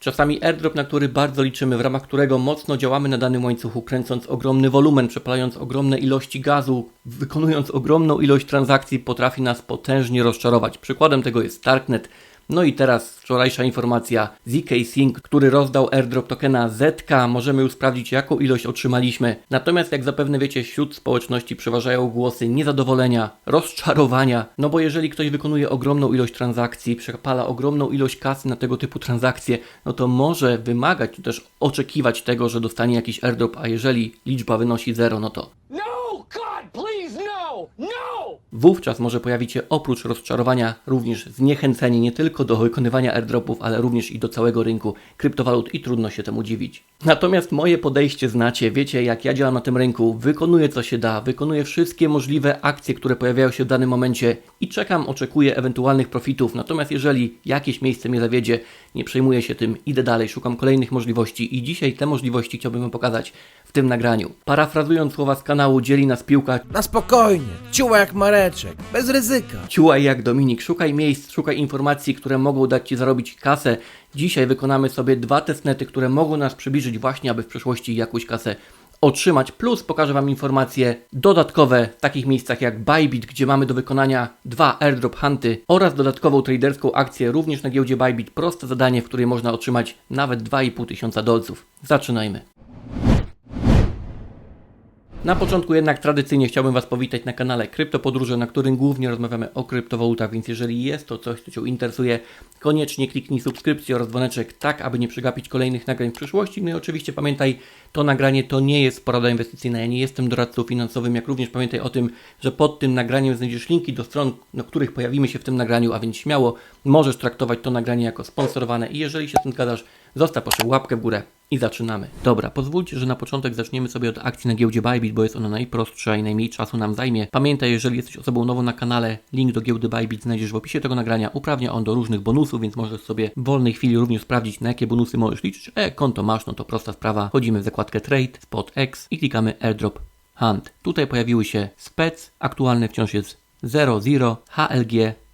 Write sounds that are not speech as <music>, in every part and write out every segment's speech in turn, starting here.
Czasami airdrop, na który bardzo liczymy, w ramach którego mocno działamy na danym łańcuchu, kręcąc ogromny wolumen, przepalając ogromne ilości gazu, wykonując ogromną ilość transakcji, potrafi nas potężnie rozczarować. Przykładem tego jest Starknet. No i teraz wczorajsza informacja ZK Sync, który rozdał airdrop tokena ZK. Możemy już sprawdzić, jaką ilość otrzymaliśmy. Natomiast, jak zapewne wiecie, wśród społeczności przeważają głosy niezadowolenia, rozczarowania. No bo jeżeli ktoś wykonuje ogromną ilość transakcji, przepala ogromną ilość kasy na tego typu transakcje, no to może wymagać, czy też oczekiwać tego, że dostanie jakiś airdrop, a jeżeli liczba wynosi 0, no to No! God, please, no! No! Wówczas może pojawić się oprócz rozczarowania również zniechęcenie nie tylko do wykonywania airdropów, ale również i do całego rynku kryptowalut i trudno się temu dziwić. Natomiast moje podejście znacie, wiecie jak ja działam na tym rynku, wykonuję co się da, wykonuję wszystkie możliwe akcje, które pojawiają się w danym momencie i czekam, oczekuję ewentualnych profitów. Natomiast jeżeli jakieś miejsce mnie zawiedzie, nie przejmuję się tym, idę dalej, szukam kolejnych możliwości i dzisiaj te możliwości chciałbym Wam pokazać w tym nagraniu. Parafrazując słowa z kanału Dzieli nas piłka, Na spokojnie, ciuła jak Mareczek, bez ryzyka. Ciułaj jak Dominik, szukaj miejsc, szukaj informacji, które mogą dać Ci zarobić kasę. Dzisiaj wykonamy sobie dwa testnety, które mogą nas przybliżyć właśnie, aby w przyszłości jakąś kasę otrzymać. Plus pokażę Wam informacje dodatkowe w takich miejscach jak Bybit, gdzie mamy do wykonania dwa airdrop hunty oraz dodatkową traderską akcję również na giełdzie Bybit. Proste zadanie, w której można otrzymać nawet 2,5 tysiąca dolców. Zaczynajmy. Na początku jednak tradycyjnie chciałbym Was powitać na kanale Kryptopodróże, na którym głównie rozmawiamy o kryptowalutach, więc jeżeli jest to coś, co Cię interesuje, koniecznie kliknij subskrypcję oraz dzwoneczek, tak aby nie przegapić kolejnych nagrań w przyszłości. No i oczywiście pamiętaj, to nagranie to nie jest porada inwestycyjna, ja nie jestem doradcą finansowym, jak również pamiętaj o tym, że pod tym nagraniem znajdziesz linki do stron, na których pojawimy się w tym nagraniu, a więc śmiało możesz traktować to nagranie jako sponsorowane. I jeżeli się z tym zgadzasz, zostaw proszę łapkę w górę i zaczynamy. Dobra, pozwólcie, że na początek zaczniemy sobie od akcji na giełdzie Bybit, bo jest ona najprostsza i najmniej czasu nam zajmie. Pamiętaj, jeżeli jesteś osobą nową na kanale, link do giełdy Bybit znajdziesz w opisie tego nagrania. Uprawnia on do różnych bonusów, więc możesz sobie w wolnej chwili również sprawdzić, na jakie bonusy możesz liczyć. E, konto masz, no to prosta sprawa. Wchodzimy w zakładkę Trade, Spot X i klikamy Airdrop Hunt. Tutaj pojawiły się spec, aktualny wciąż jest 00, HLG,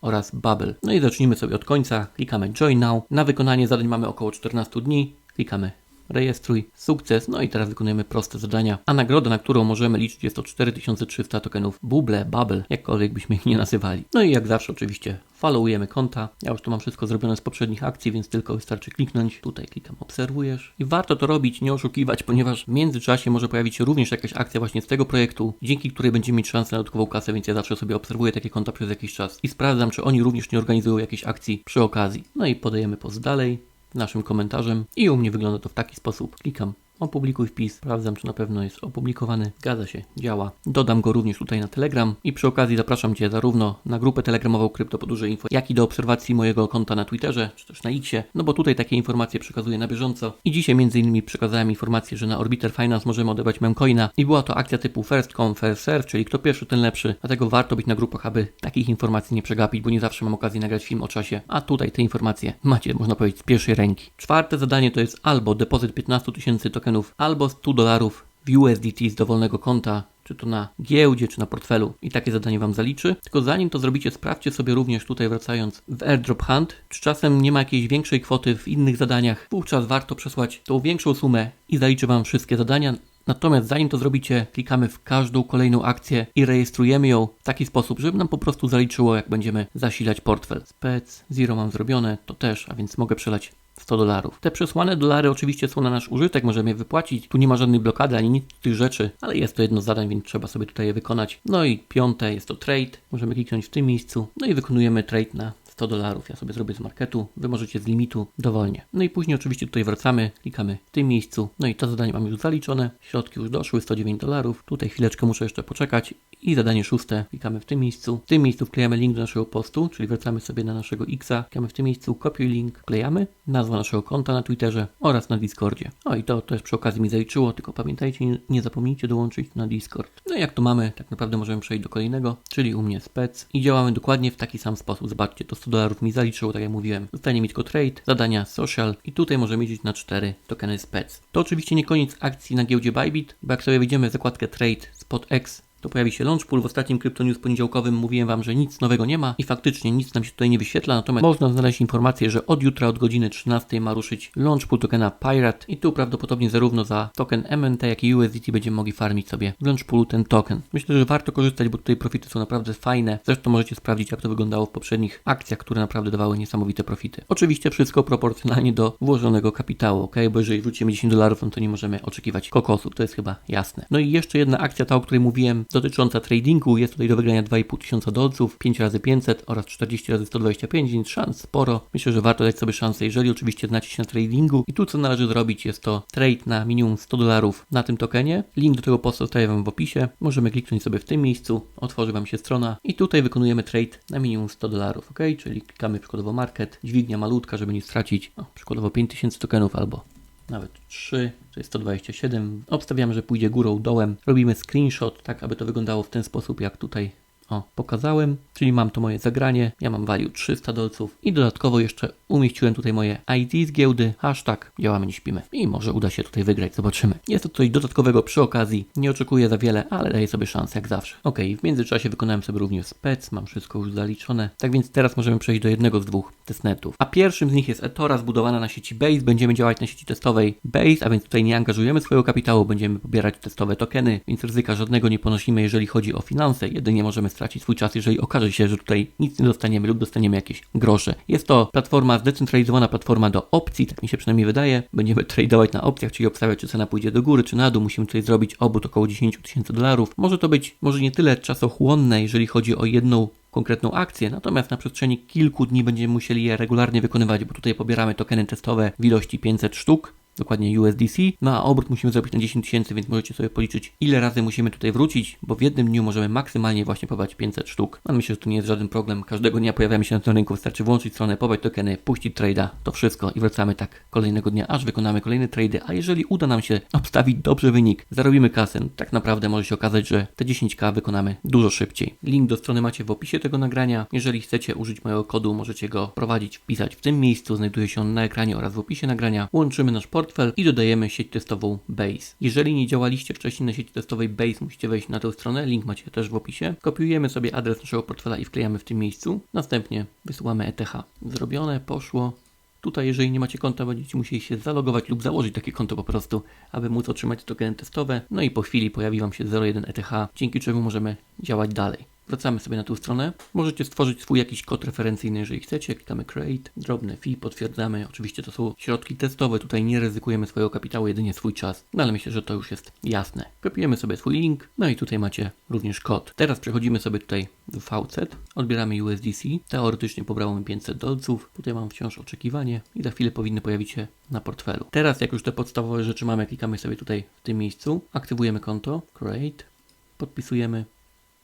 oraz Bubble. No i zacznijmy sobie od końca. Klikamy Join Now. Na wykonanie zadań mamy około 14 dni. Klikamy Rejestruj, sukces, no i teraz wykonujemy proste zadania. A nagroda, na którą możemy liczyć jest to 4300 tokenów Bubble, Bubble, jakkolwiek byśmy ich nie nazywali. No i jak zawsze oczywiście followujemy konta. Ja już tu mam wszystko zrobione z poprzednich akcji, więc tylko wystarczy kliknąć. Tutaj klikam obserwujesz. I warto to robić, nie oszukiwać, ponieważ w międzyczasie może pojawić się również jakaś akcja właśnie z tego projektu, dzięki której będziemy mieć szansę na dodatkową kasę, więc ja zawsze sobie obserwuję takie konta przez jakiś czas i sprawdzam, czy oni również nie organizują jakiejś akcji przy okazji. No i podajemy post dalej naszym komentarzem i u mnie wygląda to w taki sposób. Klikam opublikuj wpis, sprawdzam czy na pewno jest opublikowany. Zgadza się, działa. Dodam go również tutaj na Telegram i przy okazji zapraszam Cię zarówno na grupę telegramową Kryptopodróże Info, jak i do obserwacji mojego konta na Twitterze, czy też na Xie, no bo tutaj takie informacje przekazuję na bieżąco. I dzisiaj między innymi przekazałem informację, że na Orbiter Finance możemy odebrać memcoina i była to akcja typu first come, first serve, czyli kto pierwszy, ten lepszy. Dlatego warto być na grupach, aby takich informacji nie przegapić, bo nie zawsze mam okazję nagrać film o czasie, a tutaj te informacje macie, można powiedzieć, z pierwszej ręki. Czwarte zadanie to jest albo depozyt 15 tysięcy tokenów, albo 100 dolarów w USDT z dowolnego konta, czy to na giełdzie, czy na portfelu i takie zadanie Wam zaliczy. Tylko zanim to zrobicie, sprawdźcie sobie również tutaj wracając w Airdrop Hunt, czy czasem nie ma jakiejś większej kwoty w innych zadaniach. Wówczas warto przesłać tą większą sumę i zaliczy Wam wszystkie zadania. Natomiast zanim to zrobicie, klikamy w każdą kolejną akcję i rejestrujemy ją w taki sposób, żeby nam po prostu zaliczyło, jak będziemy zasilać portfel. Spec, Zero mam zrobione, to też, a więc mogę przelać 100 dolarów. Te przesłane dolary oczywiście są na nasz użytek, możemy je wypłacić. Tu nie ma żadnej blokady ani nic z tych rzeczy, ale jest to jedno z zadań, więc trzeba sobie tutaj je wykonać. No i piąte jest to trade. Możemy kliknąć w tym miejscu. No i wykonujemy trade na 100 dolarów. Ja sobie zrobię z marketu, wy możecie z limitu dowolnie. No i później oczywiście tutaj wracamy, klikamy w tym miejscu. No i to zadanie mam już zaliczone. Środki już doszły, 109 dolarów. Tutaj chwileczkę muszę jeszcze poczekać. I zadanie szóste, klikamy w tym miejscu. W tym miejscu wklejamy link do naszego postu, czyli wracamy sobie na naszego Xa. Klikamy w tym miejscu, kopiuj link, wklejamy, nazwa naszego konta na Twitterze oraz na Discordzie. O i to też przy okazji mi zaliczyło, tylko pamiętajcie, nie zapomnijcie dołączyć na Discord. No i jak to mamy, tak naprawdę możemy przejść do kolejnego, czyli u mnie spec. I działamy dokładnie w taki sam sposób. Zobaczcie, to 100 dolarów mi zaliczyło, tak jak mówiłem. Zostanie mi tylko trade, zadania social i tutaj możemy liczyć na 4 tokeny spec. To oczywiście nie koniec akcji na giełdzie Bybit, bo jak sobie wejdziemy w zakładkę trade spot X, to pojawi się launch pool. W ostatnim Crypto News poniedziałkowym mówiłem Wam, że nic nowego nie ma i faktycznie nic nam się tutaj nie wyświetla, natomiast można znaleźć informację, że od jutra od godziny 13 ma ruszyć launch pool tokena Pirate i tu prawdopodobnie zarówno za token MNT, jak i USDT będziemy mogli farmić sobie w launch poolu ten token. Myślę, że warto korzystać, bo tutaj profity są naprawdę fajne. Zresztą możecie sprawdzić, jak to wyglądało w poprzednich akcjach, które naprawdę dawały niesamowite profity. Oczywiście wszystko proporcjonalnie do włożonego kapitału, ok? Bo jeżeli wrzucimy 10 dolarów, no to nie możemy oczekiwać kokosów, to jest chyba jasne. No i jeszcze jedna akcja, ta o której mówiłem, dotycząca tradingu. Jest tutaj do wygrania 2,5 tysiąca dolców, 5 razy 500 oraz 40 razy 125, więc szans sporo. Myślę, że warto dać sobie szansę, jeżeli oczywiście znacie się na tradingu. I tu co należy zrobić, jest to trade na minimum 100 dolarów na tym tokenie. Link do tego postu zostawię Wam w opisie. Możemy kliknąć sobie w tym miejscu, otworzy Wam się strona i tutaj wykonujemy trade na minimum 100 dolarów, ok? Czyli klikamy przykładowo market, dźwignia malutka, żeby nie stracić, no, przykładowo 5000 tokenów albo nawet 3, to jest 127. Obstawiamy, że pójdzie górą, dołem. Robimy screenshot, tak aby to wyglądało w ten sposób, jak tutaj o, pokazałem, czyli mam to moje zagranie, ja mam value 300 dolców i dodatkowo jeszcze umieściłem tutaj moje ID z giełdy, hashtag działamy nie śpimy i może uda się tutaj wygrać, zobaczymy. Jest to coś dodatkowego przy okazji, nie oczekuję za wiele, ale daję sobie szansę jak zawsze. Ok, w międzyczasie wykonałem sobie również spec, mam wszystko już zaliczone, tak więc teraz możemy przejść do jednego z dwóch testnetów. A pierwszym z nich jest eTora zbudowana na sieci Base, będziemy działać na sieci testowej Base, a więc tutaj nie angażujemy swojego kapitału, będziemy pobierać testowe tokeny, więc ryzyka żadnego nie ponosimy, jeżeli chodzi o finanse, jedynie możemy stracić swój czas, jeżeli okaże się, że tutaj nic nie dostaniemy lub dostaniemy jakieś grosze. Jest to platforma, zdecentralizowana platforma do opcji, tak mi się przynajmniej wydaje. Będziemy <laughs> tradować na opcjach, czyli obstawiać, czy cena pójdzie do góry, czy na dół. Musimy tutaj zrobić obrót około 10 tysięcy dolarów. Może to być, może nie tyle czasochłonne, jeżeli chodzi o jedną konkretną akcję, natomiast na przestrzeni kilku dni będziemy musieli je regularnie wykonywać, bo tutaj pobieramy tokeny testowe w ilości 500 sztuk, dokładnie USDC, no a obrót musimy zrobić na 10 tysięcy, więc możecie sobie policzyć, ile razy musimy tutaj wrócić, bo w jednym dniu możemy maksymalnie właśnie pobrać 500 sztuk. No myślę, że to nie jest żaden problem, każdego dnia pojawiamy się na tym rynku, wystarczy włączyć stronę, pobrać tokeny, puścić trade'a, to wszystko i wracamy tak kolejnego dnia, aż wykonamy kolejne trady, a jeżeli uda nam się obstawić dobrze wynik, zarobimy kasę, no tak naprawdę może się okazać, że te 10k wykonamy dużo szybciej. Link do strony macie w opisie tego nagrania, jeżeli chcecie użyć mojego kodu, możecie go prowadzić, wpisać w tym miejscu, znajduje się on na ekranie oraz w opisie nagrania, łączymy nasz portfel i dodajemy sieć testową Base. Jeżeli nie działaliście wcześniej na sieci testowej Base, musicie wejść na tę stronę, link macie też w opisie. Kopiujemy sobie adres naszego portfela i wklejamy w tym miejscu. Następnie wysyłamy ETH. Zrobione, poszło. Tutaj, jeżeli nie macie konta, będziecie musieli się zalogować lub założyć takie konto po prostu, aby móc otrzymać tokeny testowe. No i po chwili pojawi Wam się 0,1 ETH, dzięki czemu możemy działać dalej. Wracamy sobie na tą stronę. Możecie stworzyć swój jakiś kod referencyjny, jeżeli chcecie. Klikamy Create, drobne fee, potwierdzamy. Oczywiście to są środki testowe, tutaj nie ryzykujemy swojego kapitału, jedynie swój czas. No ale myślę, że to już jest jasne. Kopiujemy sobie swój link, no i tutaj macie również kod. Teraz przechodzimy sobie tutaj do VC, odbieramy USDC. Teoretycznie pobrało mi 500 dolców. Tutaj mam wciąż oczekiwanie i za chwilę powinny pojawić się na portfelu. Teraz jak już te podstawowe rzeczy mamy, klikamy sobie tutaj w tym miejscu, aktywujemy konto, Create, podpisujemy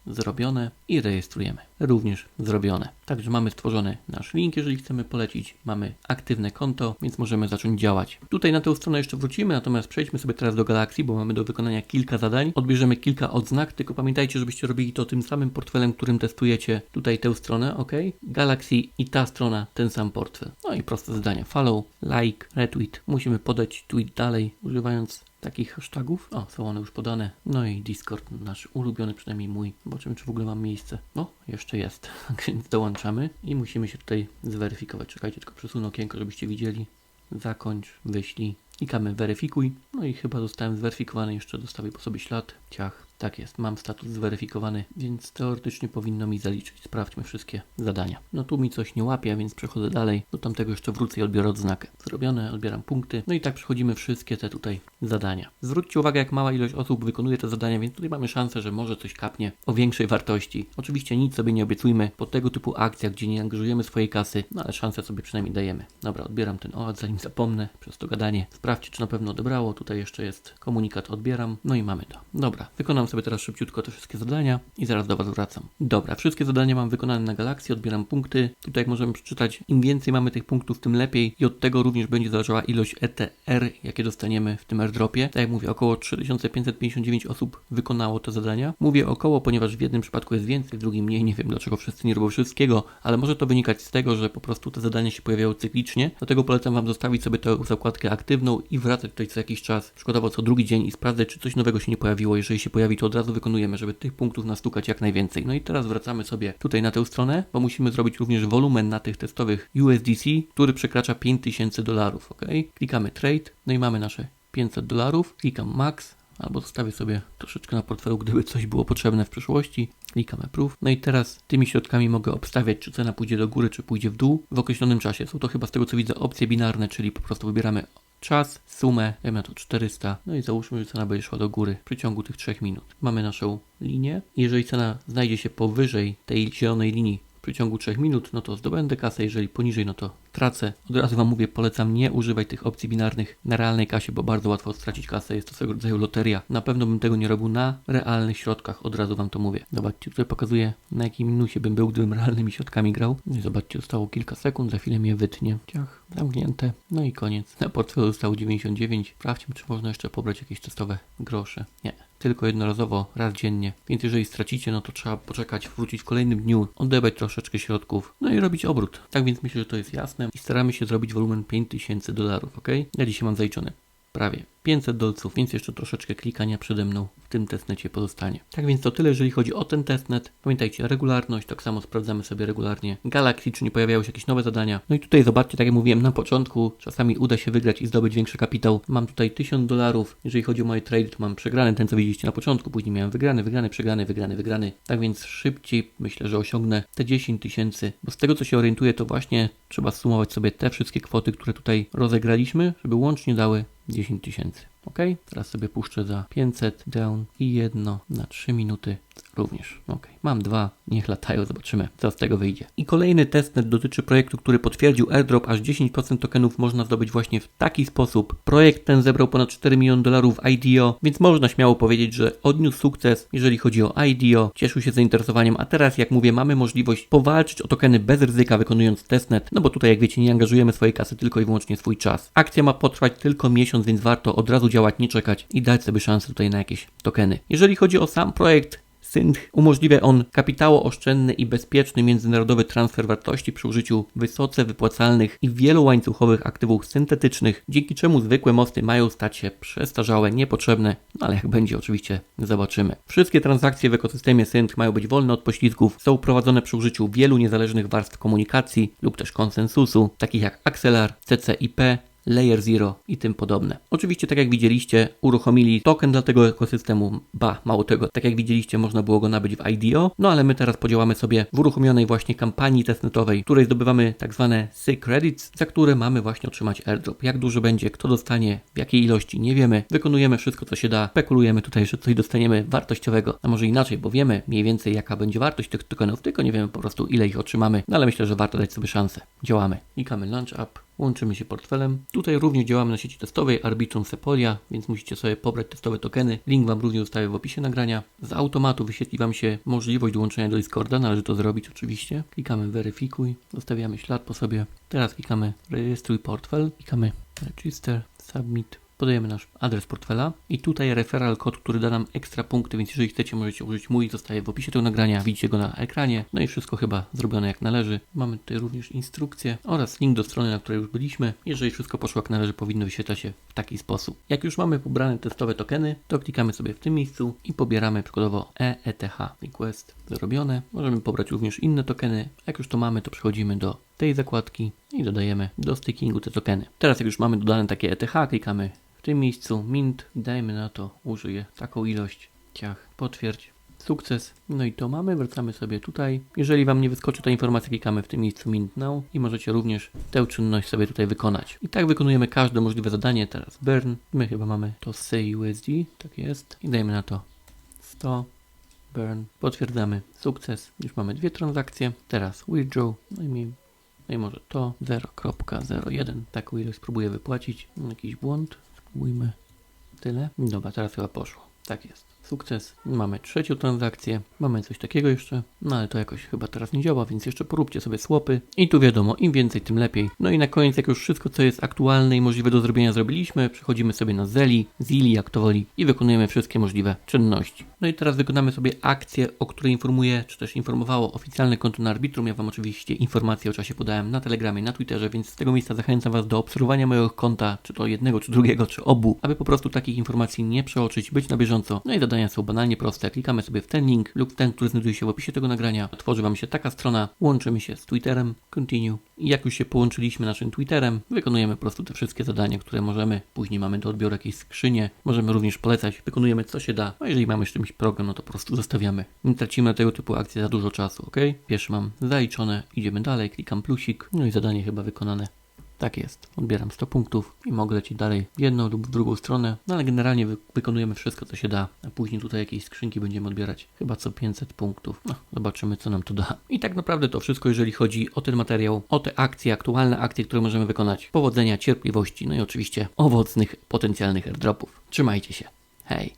zrobione i rejestrujemy. Również zrobione. Także mamy stworzony nasz link, jeżeli chcemy polecić. Mamy aktywne konto, więc możemy zacząć działać. Tutaj na tę stronę jeszcze wrócimy, natomiast przejdźmy sobie teraz do Galaxy, bo mamy do wykonania kilka zadań. Odbierzemy kilka odznak, tylko pamiętajcie, żebyście robili to tym samym portfelem, którym testujecie tutaj tę stronę, ok? Galaxy i ta strona, ten sam portfel. No i proste zadania. Follow, like, retweet. Musimy podać tweet dalej, używając takich hashtagów. O, są one już podane. No i Discord, nasz ulubiony, przynajmniej mój. Zobaczymy, czy w ogóle mam miejsce. O, jeszcze jest. <laughs> Więc dołączamy i musimy się tutaj zweryfikować. Czekajcie, tylko przesunę okienko, żebyście widzieli. Zakończ, wyślij. Klikamy weryfikuj. No i chyba zostałem zweryfikowany. Jeszcze dostawię po sobie ślad. Ciach. Tak jest, mam status zweryfikowany, więc teoretycznie powinno mi zaliczyć. Sprawdźmy wszystkie zadania. No tu mi coś nie łapie, więc przechodzę dalej. Do tamtego jeszcze wrócę i odbiorę odznakę. Zrobione, odbieram punkty. No i tak przechodzimy wszystkie te tutaj zadania. Zwróćcie uwagę, jak mała ilość osób wykonuje te zadania, więc tutaj mamy szansę, że może coś kapnie o większej wartości. Oczywiście nic sobie nie obiecujmy po tego typu akcjach, gdzie nie angażujemy swojej kasy, no ale szansę sobie przynajmniej dajemy. Dobra, odbieram ten OAD, zanim zapomnę przez to gadanie. Sprawdźcie, czy na pewno odebrało. Tutaj jeszcze jest komunikat, odbieram. No i mamy to. Dobra, wykonam sobie teraz szybciutko te wszystkie zadania i zaraz do Was wracam. Dobra, wszystkie zadania mam wykonane na Galaxii, odbieram punkty. Tutaj możemy przeczytać, im więcej mamy tych punktów, tym lepiej i od tego również będzie zależała ilość ETR, jakie dostaniemy w tym airdropie. Tak jak mówię, około 3559 osób wykonało te zadania. Mówię około, ponieważ w jednym przypadku jest więcej, w drugim mniej. Nie wiem dlaczego wszyscy nie robią wszystkiego, ale może to wynikać z tego, że po prostu te zadania się pojawiają cyklicznie. Dlatego polecam Wam zostawić sobie tę zakładkę aktywną i wracać tutaj co jakiś czas, przykładowo co drugi dzień i sprawdzać, czy coś nowego się nie pojawiło. Jeżeli się pojawi, to od razu wykonujemy, żeby tych punktów nastukać jak najwięcej. No i teraz wracamy sobie tutaj na tę stronę, bo musimy zrobić również wolumen na tych testowych USDC, który przekracza 5000 dolarów, ok? Klikamy trade, no i mamy nasze 500 dolarów, klikam max, albo zostawię sobie troszeczkę na portfelu, gdyby coś było potrzebne w przyszłości. Klikam approve. No i teraz tymi środkami mogę obstawiać, czy cena pójdzie do góry, czy pójdzie w dół w określonym czasie. Są to chyba z tego co widzę opcje binarne, czyli po prostu wybieramy czas, sumę, dajmy na to 400, no i załóżmy, że cena będzie szła do góry w przeciągu tych 3 minut. Mamy naszą linię. Jeżeli cena znajdzie się powyżej tej zielonej linii w przeciągu 3 minut, no to zdobędę kasę, jeżeli poniżej, no to tracę. Od razu Wam mówię, polecam nie używać tych opcji binarnych na realnej kasie, bo bardzo łatwo stracić kasę, jest to swego rodzaju loteria. Na pewno bym tego nie robił na realnych środkach, od razu Wam to mówię. Zobaczcie, tutaj pokazuję na jakim minusie bym był, gdybym realnymi środkami grał. No zobaczcie, zostało kilka sekund, za chwilę mnie wytnie. Ciach, zamknięte, no i koniec. Na portfelu zostało 99. Sprawdźmy, czy można jeszcze pobrać jakieś testowe grosze. Nie tylko jednorazowo, raz dziennie. Więc jeżeli stracicie, no to trzeba poczekać, wrócić w kolejnym dniu, odebrać troszeczkę środków, no i robić obrót. Tak więc myślę, że to jest jasne i staramy się zrobić wolumen 5000 dolarów, ok? Ja dzisiaj mam zaliczone prawie 500 dolców, więc jeszcze troszeczkę klikania przede mną w tym testnecie pozostanie. Tak więc to tyle, jeżeli chodzi o ten testnet. Pamiętajcie, regularność, tak samo sprawdzamy sobie regularnie Galaxy, czy nie pojawiały się jakieś nowe zadania. No i tutaj zobaczcie, tak jak mówiłem na początku, czasami uda się wygrać i zdobyć większy kapitał. Mam tutaj 1000 dolarów, jeżeli chodzi o moje trade, to mam przegrany ten, co widzieliście na początku, później miałem wygrany, wygrany, przegrany, wygrany, wygrany. Tak więc szybciej myślę, że osiągnę te 10 tysięcy, bo z tego co się orientuję, to właśnie trzeba sumować sobie te wszystkie kwoty, które tutaj rozegraliśmy, żeby łącznie dały 10 tysięcy. Ok? Teraz sobie puszczę za 500 down i jedno na 3 minuty również. Ok. Mam dwa, niech latają, zobaczymy co z tego wyjdzie. I kolejny testnet dotyczy projektu, który potwierdził airdrop, aż 10% tokenów można zdobyć właśnie w taki sposób. Projekt ten zebrał ponad 4 miliony dolarów w IDO, więc można śmiało powiedzieć, że odniósł sukces, jeżeli chodzi o IDO, cieszył się zainteresowaniem, a teraz jak mówię, mamy możliwość powalczyć o tokeny bez ryzyka wykonując testnet, no bo tutaj jak wiecie nie angażujemy swojej kasy, tylko i wyłącznie swój czas. Akcja ma potrwać tylko miesiąc, więc warto od razu działać, nie czekać i dać sobie szansę tutaj na jakieś tokeny. Jeżeli chodzi o sam projekt, Synth umożliwia on kapitałooszczędny i bezpieczny międzynarodowy transfer wartości przy użyciu wysoce wypłacalnych i wielołańcuchowych aktywów syntetycznych, dzięki czemu zwykłe mosty mają stać się przestarzałe, niepotrzebne, no ale jak będzie oczywiście zobaczymy. Wszystkie transakcje w ekosystemie Synth mają być wolne od poślizgów, są prowadzone przy użyciu wielu niezależnych warstw komunikacji lub też konsensusu, takich jak Axelar, CCIP, Layer Zero i tym podobne. Oczywiście, tak jak widzieliście, uruchomili token dla tego ekosystemu. Ba, mało tego, tak jak widzieliście, można było go nabyć w IDO. No ale my teraz podziałamy sobie w uruchomionej właśnie kampanii testnetowej, której zdobywamy tak zwane SIG credits, za które mamy właśnie otrzymać airdrop. Jak duży będzie, kto dostanie, w jakiej ilości, nie wiemy. Wykonujemy wszystko, co się da. Spekulujemy tutaj, że coś dostaniemy wartościowego, a może inaczej, bo wiemy mniej więcej, jaka będzie wartość tych tokenów, tylko nie wiemy po prostu, ile ich otrzymamy. No ale myślę, że warto dać sobie szansę. Działamy. Klikamy Launch Up. Łączymy się portfelem. Tutaj również działamy na sieci testowej Arbitrum Sepolia, więc musicie sobie pobrać testowe tokeny. Link Wam również zostawię w opisie nagrania. Z automatu wyświetli Wam się możliwość dołączenia do Discorda, należy to zrobić oczywiście. Klikamy weryfikuj, zostawiamy ślad po sobie. Teraz klikamy rejestruj portfel, klikamy register, submit. Podajemy nasz adres portfela i tutaj referral kod, który da nam ekstra punkty, więc jeżeli chcecie możecie użyć mój, zostaje w opisie tego nagrania, widzicie go na ekranie. No i wszystko chyba zrobione jak należy. Mamy tutaj również instrukcję oraz link do strony, na której już byliśmy. Jeżeli wszystko poszło jak należy, powinno wyświetlać się w taki sposób. Jak już mamy pobrane testowe tokeny, to klikamy sobie w tym miejscu i pobieramy przykładowo EETH request zrobione. Możemy pobrać również inne tokeny. Jak już to mamy, to przechodzimy do tej zakładki i dodajemy do stakingu te tokeny. Teraz jak już mamy dodane takie ETH, klikamy w tym miejscu mint, dajmy na to, użyję taką ilość, ciach, potwierdź, sukces. No i to mamy, wracamy sobie tutaj. Jeżeli Wam nie wyskoczy ta informacja, klikamy w tym miejscu mint now i możecie również tę czynność sobie tutaj wykonać. I tak wykonujemy każde możliwe zadanie. Teraz burn, my chyba mamy to CUSD, tak jest. I dajmy na to 100, burn, potwierdzamy sukces. Już mamy dwie transakcje. Teraz withdraw, no i mi no i może to 0.01. Taką ilość spróbuję wypłacić. Jakiś błąd. Spróbujmy. Tyle. Dobra, teraz chyba poszło. Tak jest. Sukces. Mamy trzecią transakcję. Mamy coś takiego jeszcze. No ale to jakoś chyba teraz nie działa, więc jeszcze poróbcie sobie swapy. I tu wiadomo, im więcej, tym lepiej. No i na koniec, jak już wszystko, co jest aktualne i możliwe do zrobienia zrobiliśmy, przechodzimy sobie na Zeli, Zili, jak to woli i wykonujemy wszystkie możliwe czynności. No i teraz wykonamy sobie akcję, o której informuje, czy też informowało oficjalne konto na Arbitrum. Ja Wam oczywiście informacje o czasie podałem na Telegramie, na Twitterze, więc z tego miejsca zachęcam Was do obserwowania mojego konta, czy to jednego, czy drugiego, czy obu, aby po prostu takich informacji nie przeoczyć, być na bieżąco. No i zadania są banalnie proste. Klikamy sobie w ten link lub ten, który znajduje się w opisie tego nagrania. Otworzy Wam się taka strona, łączymy się z Twitterem, continue. I jak już się połączyliśmy naszym Twitterem, wykonujemy po prostu te wszystkie zadania, które możemy. Później mamy do odbioru jakieś skrzynie, możemy również polecać, wykonujemy co się da. No jeżeli mamy z czymś problem, no to po prostu zostawiamy. Nie tracimy na tego typu akcje za dużo czasu, ok? Pierwszy mam zaliczone, idziemy dalej, klikam plusik, no i zadanie chyba wykonane. Tak jest. Odbieram 100 punktów i mogę lecieć dalej w jedną lub drugą stronę. No ale generalnie wy wykonujemy wszystko, co się da. A później tutaj jakieś skrzynki będziemy odbierać. Chyba co 500 punktów. No, zobaczymy, co nam to da. I tak naprawdę to wszystko, jeżeli chodzi o ten materiał, o te akcje, aktualne akcje, które możemy wykonać. Powodzenia, cierpliwości, no i oczywiście owocnych, potencjalnych airdropów. Trzymajcie się. Hej.